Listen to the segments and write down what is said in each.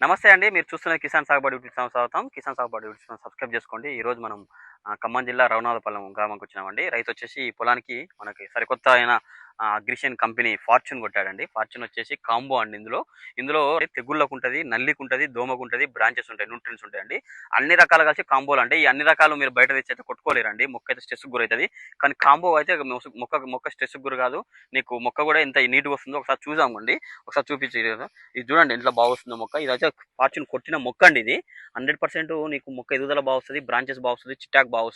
నమస్తే అండి. మీరు చూస్తున్న కిసాన్ సాగుబడి యూట్యూబ్ ఛానల్ స్వాగతం. కిసాన్ సాగుబడి యూట్యూబ్ ఛానల్ సబ్స్క్రైబ్ చేసుకోండి. ఈ రోజు మనం ఖమ్మం జిల్లా రఘునాథపాలెం గ్రామంకి వచ్చినామండి. రైతు వచ్చేసి ఈ పొలానికి మనకి సరికొత్త అయిన అగ్రిషన్ కంపెనీ ఫార్చ్యూన్ కొట్టాడండి. ఫార్చ్యూన్ వచ్చేసి కాంబో అండి ఇందులో. ఇందులో తెగుళ్ళకు ఉంటుంది నల్లికి ఉంటుంది దోమకు ఉంటుంది బ్రాంచెస్ ఉంటాయి న్యూట్రియన్స్ ఉంటాయండి. అన్ని రకాలు కలిసి కాంబోలు అంటే ఈ అన్ని రకాలు మీరు బయట తెచ్చి అయితే కొట్టుకోలేరండి. మొక్క అయితే స్ట్రెస్ గురవుతుంది. కానీ కాంబో అయితే మొక్క మొక్క స్ట్రెస్ గురి కాదు. నీకు మొక్క కూడా ఎంత నీట్గా వస్తుందో ఒకసారి చూసామండి ఒకసారి చూపించి ఇది చూడండి ఇంట్లో బాగా వస్తుందో మొక్క. ఇది అయితే ఫార్చ్యూన్ కొట్టిన మొక్క అండి ఇది. హండ్రెడ్ పర్సెంట్ నీకు మొక్క ఎదుగుదల బాగా వస్తుంది బ్రాంచెస్ బాగా వస్తుంది చిట్టాక్ బాగా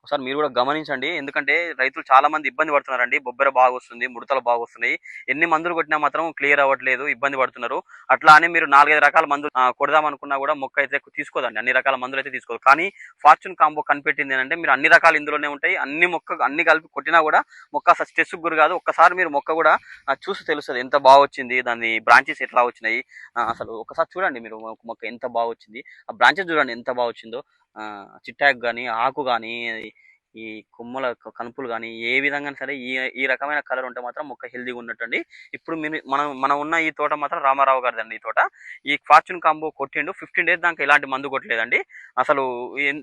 ఒకసారి మీరు కూడా గమనించండి. ఎందుకంటే రైతులు చాలా మంది ఇబ్బంది పడుతున్నారండి. బొబ్బెర బాగా వస్తుంది ముడతలు బాగా వస్తున్నాయి ఎన్ని మందులు కొట్టినా మాత్రం క్లియర్ అవ్వట్లేదు ఇబ్బంది పడుతున్నారు. అట్లా అని మీరు నాలుగైదు రకాల మందులు కొడదాం అనుకున్నా కూడా మొక్క అయితే తీసుకోదండి. అన్ని రకాల మందులు అయితే తీసుకోదు. కానీ ఫార్చ్యూన్ కాంబో కనిపెట్టింది ఏంటంటే మీరు అన్ని రకాలు ఇందులోనే ఉంటాయి. అన్ని మొక్క అన్ని కలిపి కొట్టినా కూడా మొక్క అసలు స్ట్రెస్ గురి కాదు. ఒక్కసారి మీరు మొక్క కూడా చూసి తెలుస్తుంది ఎంత బాగా వచ్చింది దాని బ్రాంచెస్ ఎట్లా వచ్చినాయి. అసలు ఒకసారి చూడండి మీరు మొక్క ఎంత బాగా వచ్చింది ఆ బ్రాంచెస్ చూడండి ఎంత బాగా వచ్చిందో చిట్టాకు కానీ ఆకు కానీ ఈ కొమ్మల కనుపులు కానీ ఏ విధంగా సరే ఈ ఈ రకమైన కలర్ ఉంటే మాత్రం మొక్క హెల్దీగా ఉన్నట్టండి. ఇప్పుడు మీరు మనం మనం ఉన్న ఈ తోట మాత్రం రామారావు గారిదండి ఈ తోట. ఈ ఫార్చ్యూన్ కాంబో కొట్టిండు. ఫిఫ్టీన్ డేస్ దాకా ఇలాంటి మందు కొట్టలేదండి. అసలు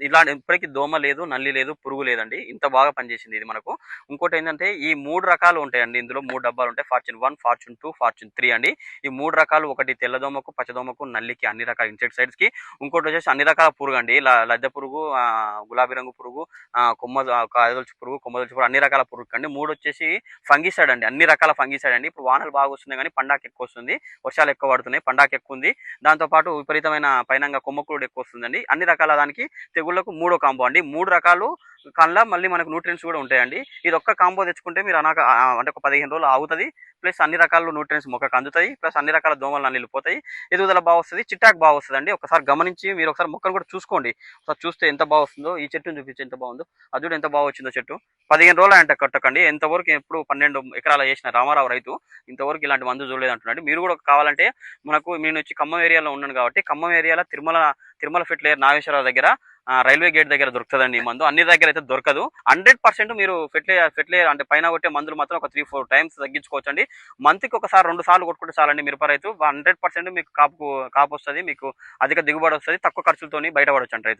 ఇలాంటి ఇప్పటికీ దోమ లేదు నల్లి లేదు పురుగు లేదండి. ఇంత బాగా పనిచేసింది ఇది మనకు. ఇంకోటి ఏంటంటే ఈ మూడు రకాలు ఉంటాయండి. ఇందులో మూడు డబ్బాలు ఉంటాయి. Fortune one fortune two fortune three అండి. ఈ మూడు రకాలు ఒకటి తెల్లదోమకు పచ్చదోమకు నల్లికి అన్ని రకాల ఇన్సెక్టిసైడ్స్కి ఇంకోటి వచ్చేసి అన్ని రకాల పురుగు అండి లద్దె పురుగు ఆ, గులాబీ రంగు పురుగు ఆ, కొమ్మ కాయదొలుచు పురుగు కొమ్మదొలుచు పురుగు అన్ని రకాల పురుగు అండి. మూడు వచ్చేసి ఫంగిసైడ్ అండి. అన్ని రకాల ఫంగిసైడ్ అండి. ఇప్పుడు వానలు బాగా వస్తున్నాయి కానీ పండాకి ఎక్కువ వస్తుంది. వర్షాలు ఎక్కువ పడుతున్నాయి పండాకి ఎక్కువ ఉంది. దాంతోపాటు విపరీతమైన పైనంగా కొమ్మకూడు ఎక్కువ వస్తుందండి అన్ని రకాల దానికి తెగుళ్ళకు మూడో కాంబో అండి. మూడు రకాలు కళ్ళ మళ్ళీ మనకు న్యూట్రియన్స్ కూడా ఉంటాయండి. ఇది ఒక్క కాంబో తెచ్చుకుంటే మీరు అనాక అంటే ఒక పదిహేను రోజులు ఆగుతుంది. ప్లస్ అన్ని రకాల న్యూట్రియన్స్ మొక్కకు అందుతాయి ప్లస్ అన్ని రకాల దోమలు నల్లిపోతాయి ఎదుగుదల బాగా వస్తుంది. చిట్టాక్ బాగా వస్తుంది ఒకసారి గమనించి మీరు ఒకసారి మొక్కను కూడా చూసుకోండి. ఒకసారి చూస్తే ఎంత బాగా వస్తుందో ఈ చెట్టును చూపించి ఎంత బాగుందో. అది చూడు ఎంత బాగా వచ్చిందో చెట్టు. పదిహేను రోజులు అంట కట్టకండి. ఎంతవరకు ఎప్పుడు పన్నెండు ఎకరాలు చేసిన రామారావు రైతు ఇంతవరకు ఇలాంటి మందు చూడలేదు అంటున్నాడు. మీరు కూడా కావాలంటే మనకు నేను వచ్చి ఖమ్మం ఏరియాలో ఉన్నాను కాబట్టి ఖమ్మం ఏరియాలో తిరుమల తిరుమల ఫెర్టిలైజర్ నాగేశ్వరరావు దగ్గర రైల్వే గేట్ దగ్గర దొరుకుతుందండి ఈ మందు. అన్ని దగ్గర అయితే దొరకదు. హండ్రెడ్ పర్సెంట్ మీరు ఫెర్టిలైజర్ ఫెర్టిలైజర్ అంటే పైన కొట్టే మందులు మాత్రం ఒక త్రీ ఫోర్ టైమ్స్ తగ్గించుకోవచ్చండి. మంత్కి ఒకసారి రెండు సార్లు కొట్టుకుంటే చాలండి మిరప రైతు. హండ్రెడ్ పర్సెంట్ మీకు కాపు కాపు వస్తుంది మీకు అధిక దిగుబడి వస్తుంది తక్కువ ఖర్చులతోని బయటపడవచ్చు అండి రైతు.